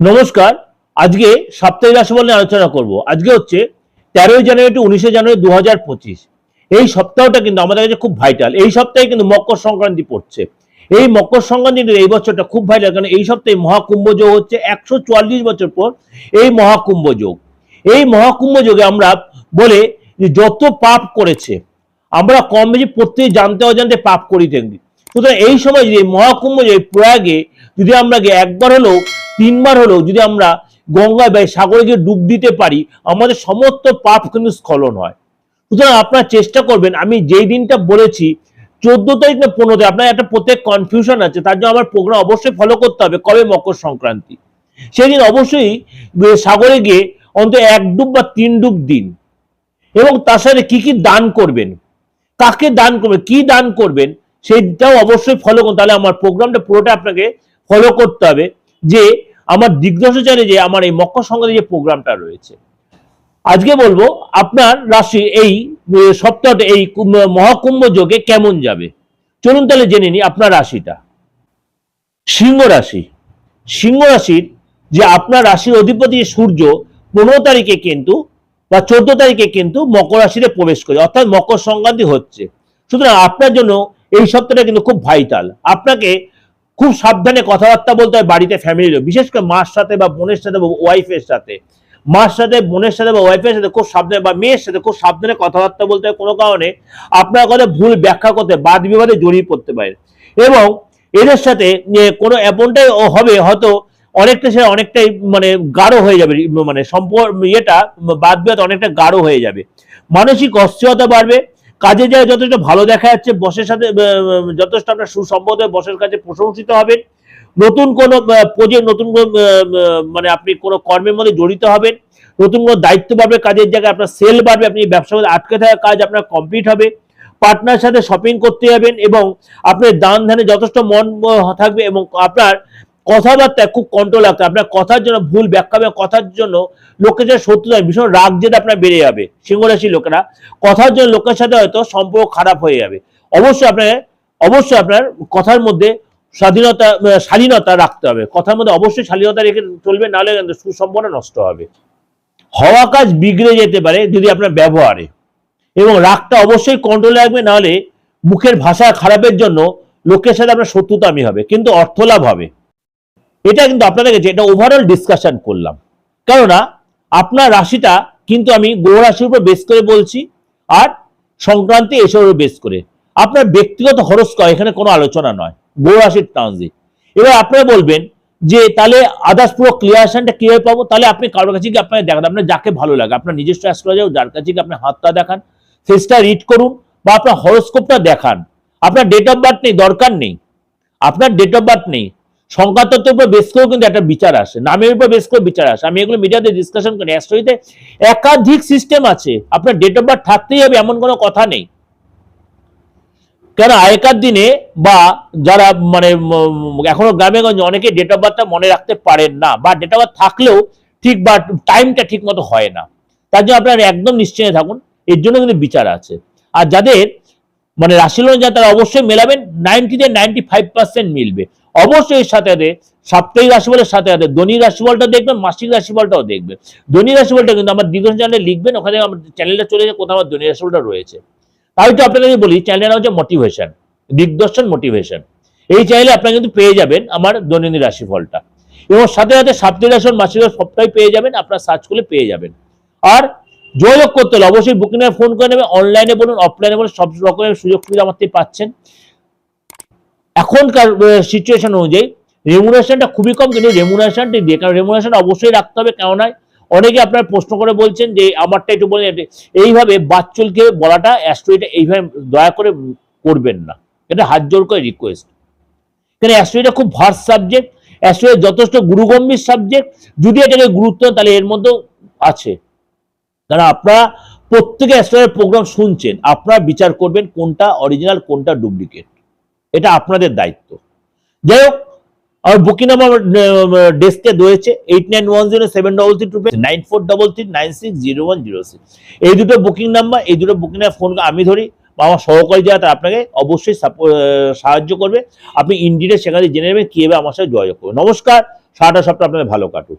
নমস্কার, আজকে সাপ্তাহিক রাশিফল নিয়ে আলোচনা করব। আজকে হচ্ছে তেরোই জানুয়ারি টু উনিশে জানুয়ারি দু হাজার পঁচিশ। এই সপ্তাহটা কিন্তু আমাদের কাছে খুব ভাইটাল এই সপ্তাহে কিন্তু মকর সংক্রান্তি পড়ছে। এই মকর সংক্রান্তি এই বছরটা খুব ভাইটাল কারণ এই সপ্তাহে মহাকুম্ভ যোগ হচ্ছে একশো চুয়াল্লিশ বছর পর এই মহাকুম্ভ যোগ। এই মহাকুম্ভ যোগে আমরা বলে যত পাপ করেছে, আমরা কম বেশি প্রত্যেকে জানতে অজান্তে পাপ করি সুতরাং এই সময় যদি মহাকুম্ভ যে প্রয়াগে যদি আমরা একবার হলেও, তিনবার হলেও যদি আমরা গঙ্গায় বা সাগরে গিয়ে ডুব দিতে পারি, আমাদের সমস্ত পাপ কিন্তু স্খলন হয়। সুতরাং আপনারা চেষ্টা করবেন, আমি যেই দিনটা বলেছি, চোদ্দ তারিখ না পনেরো তারিখ আপনার একটা প্রত্যেক কনফিউশন আছে, তার জন্য আমার প্রোগ্রাম অবশ্যই ফলো করতে হবে, কবে মকর সংক্রান্তি? সেদিন অবশ্যই সাগরে গিয়ে অন্তত এক ডুব বা তিন ডুব দিন। এবং তার সাথে কি কি দান করবেন? কাকে দান করবেন? কি দান করবেন? সেইটাও অবশ্যই ফলো করুন। তাহলে আমার প্রোগ্রামটা পুরোটা আপনাকে ফলো করতে হবে যে, আমার দিগ্দশাচারে যে, আমার এই মকর সংক্রান্তি যে প্রোগ্রামটা রয়েছে। আজকে বলব, আপনার রাশি এই সপ্তাহটা এই কুম্ভ- মহাকুম্ভ যোগে কেমন যাবে? চলুন তাহলে জেনে নিই আপনার রাশিটা। সিংহ রাশি। সিংহ রাশির যে আপনার রাশির অধিপতি সূর্য পনেরো তারিখে কিন্তু বা চোদ্দ তারিখে কিন্তু মকর রাশিতে প্রবেশ করে, অর্থাৎ মকর সংক্রান্তি হচ্ছে। সুতরাং আপনার জন্য এই সপ্তাহটা কিন্তু খুব ভাইটাল আপনাকে খুব সাবধানে কথাবার্তা বলতে হয় বাড়িতে ফ্যামিলির বিশেষ করে মার সাথে বা বোনের সাথে বা ওয়াইফের সাথে। মার সাথে, বোনের সাথে বা ওয়াইফের সাথে খুব সাবধানে বা মেয়ের সাথে খুব সাবধানে কথাবার্তা বলতে হয় কোনো কারণে আপনার কথা ভুল ব্যাখ্যা করতে বাদ বিবাদে জড়িয়ে পড়তে পারে এবং এদের সাথে কোনো এমনটাই হবে, হয়তো অনেকটা সে অনেকটাই মানে গাঢ় হয়ে যাবে মানে সম্পর্ক ইয়েটা, বাদ বিবাদ অনেকটা গাঢ় হয়ে যাবে। মানসিক অস্থিরতা বাড়বে কাজে যায় যথেষ্ট ভালো দেখা যাচ্ছে, বসের সাথে যথেষ্ট আপনার সুসম্পদ বসের কাছে প্রশংসিত হবেন। নতুন কোনো প্রজেক্ট নতুন মানে আপনি কোনো কর্মের মধ্যে জড়িত হবেন, নতুন কোনো দায়িত্ব বাড়বে, কাজের জায়গায় আপনার সেল বাড়বে, আপনি ব্যবসার মধ্যে আটকে থাকা কাজ আপনার কমপ্লিট হবে। পার্টনার সাথে শপিং করতে যাবেন এবং আপনার দান ধ্যানে যথেষ্ট মন থাকবে এবং আপনার কথাবার্তায় খুব কন্ট্রোল রাখতে। আপনার কথার জন্য ভুল ব্যাখ্যা বা কথার জন্য লোকের সাথে শত্রুতা ভীষণ রাগ যেটা আপনার বেড়ে যাবে সিংহরাশি লোকেরা। কথার জন্য লোকের সাথে হয়তো সম্পর্ক খারাপ হয়ে যাবে। অবশ্যই আপনার অবশ্যই আপনার কথার মধ্যে স্বাধীনতা স্বাধীনতা রাখতে হবে। কথার মধ্যে অবশ্যই স্বাধীনতা রেখে চলবে, নাহলে কিন্তু সুসম্পন্ন নষ্ট হবে। হওয়া কাজ বিগড়ে যেতে পারে যদি আপনার ব্যবহারে। এবং রাগটা অবশ্যই কন্ট্রোলে রাখবে, নাহলে মুখের ভাষা খারাপের জন্য লোকের সাথে আপনার শত্রুতামি হবে, কিন্তু অর্থলাভ হবে। এটা কিন্তু আপনাদের কাছে এটা ওভারঅল ডিসকাশন করলাম। কেননা, আপনার রাশিটা কিন্তু আমি গ্রহ রাশির উপর বেস করে বলছি, আর সংক্রান্তি এসবের বেস করে। আপনার ব্যক্তিগত হরস্কোপ এখানে কোনো আলোচনা নয়, গ্রহ রাশির ট্রানজিট এবার আপনারা বলবেন যে, তাহলে আদার্স পুরো ক্লিয়ারেশনটা কীভাবে পাবো? তাহলে আপনি কারোর কাছে গিয়ে আপনার দেখান, আপনার যাকে ভালো লাগে। আপনার নিজস্ব অ্যাস্ট্রোলজার যার কাছে গিয়ে আপনি হাতটা দেখান ফেসটা রিড করুন, বা আপনার হরস্কোপটা দেখান। আপনার ডেট অফ বার্থ নেই, দরকার নেই। আপনার ডেট অফ বার্থ নেই সংখ্যা তত্ত্বের উপর বেস করেও কিন্তু একটা বিচার আসে, নামের উপর বেস করে বিচার আসে। আমি এগুলো মিডিয়াতে ডিসকাশন করি। অ্যাস্ট্রোলজিতে একাধিক সিস্টেম আছে। আপনার ডেট অফ বার্থ থাকতেই হবে, এমন কোনো কথা নেই। কেন? আগেকার দিনে বা যারা মানে এখনও গ্রামে গঞ্জে অনেকে ডেট অফ বার্থটা মনে রাখতে পারেন না বা ডেট অফ বার্থ থাকলেও ঠিক বা টাইমটা ঠিক মতো হয় না। তার জন্য আপনারা একদম নিশ্চয় থাকুন। এর জন্য কিন্তু বিচার আছে। আর যাদের মানে রাশি লোন যা তারা অবশ্যই মেলাবেন। নাইনটি থেকে নাইনটি ফাইভ পার্সেন্ট মিলবে। অবশ্যই সাথে সাথে সাপ্তাহিক রাশিফলের সাথে সাথে দৈনিক রাশিফলটা দেখবেন, মাসিক রাশিফলটাও দেখবেন। দৈনিক রাশিফলটা কিন্তু আমার দীর্ঘ চ্যানেলে লিখবেন, ওখানে আমার চ্যানেলটা চলে যায় কোথাও আমার দৈনিক রাশিফলটা রয়েছে। তাই তো আপনাকে বলি চ্যানেলটা হচ্ছে মোটিভেশন দিগদর্শন মোটিভেশন এই চ্যানেলে আপনারা কিন্তু পেয়ে যাবেন আমার দৈনন্দিন রাশিফলটা। এবং সাথে সাথে সাপ্তাহিক রাশি মাসিক সপ্তাহে পেয়ে যাবেন, আপনারা সার্চ করলে পেয়ে যাবেন। আর যোগাযোগ করতে হলে অবশ্যই বুকিং এ ফোন করে নেবেন অনলাইনে বলুন অফলাইনে বলুন, সব রকমের সুযোগ সুবিধা আমার থেকে পাচ্ছেন। এখনকার সিচুয়েশন অনুযায়ী রেমুনেশনটা খুবই কম, কিন্তু রেমুনেশনটি দিয়ে, কারণ রেমুনেশন অবশ্যই রাখতে হবে কেননা অনেকে আপনার প্রশ্ন করে বলছেন যে, আমারটা একটু এটা- এইভাবে বাচ্চলকে বলাটা অ্যাস্ট্রোইটা এইভাবে দয়া করে করবেন না। এটা হাত জোর করে রিকোয়েস্ট কেন অ্যাস্ট্রোইটা খুব ভার্স সাবজেক্ট অ্যাস্ট্রোয়ের যথেষ্ট গুরুগম্ভীর সাবজেক্ট যদি এটাকে গুরুত্ব তাহলে এর মধ্যেও আছে। কারণ আপনারা প্রত্যেকে অ্যাস্ট্রোয়ের প্রোগ্রাম শুনছেন। আপনারা বিচার করবেন কোনটা অরিজিনাল কোনটা ডুপ্লিকেট এটা আপনাদের দায়িত্ব। যাই হোক, আমার বুকিং নাম্বার ডেস্কে রয়েছে eight nine one zero seven double three two nine four double three nine six zero one zero six এই দুটো বুকিং নাম্বার, এই দুটো বুকিং ফোন আমি ধরি, বা আমার সহকারী যারা, তারা আপনাকে অবশ্যই সাহায্য করবে। আপনি ইন্ডিটে সেখানে জেনে নেবেন, কীভাবে আমার সাথে যোগাযোগ করবেন। নমস্কার, সারাটা সপ্তাহ আপনাদের ভালো কাটুক।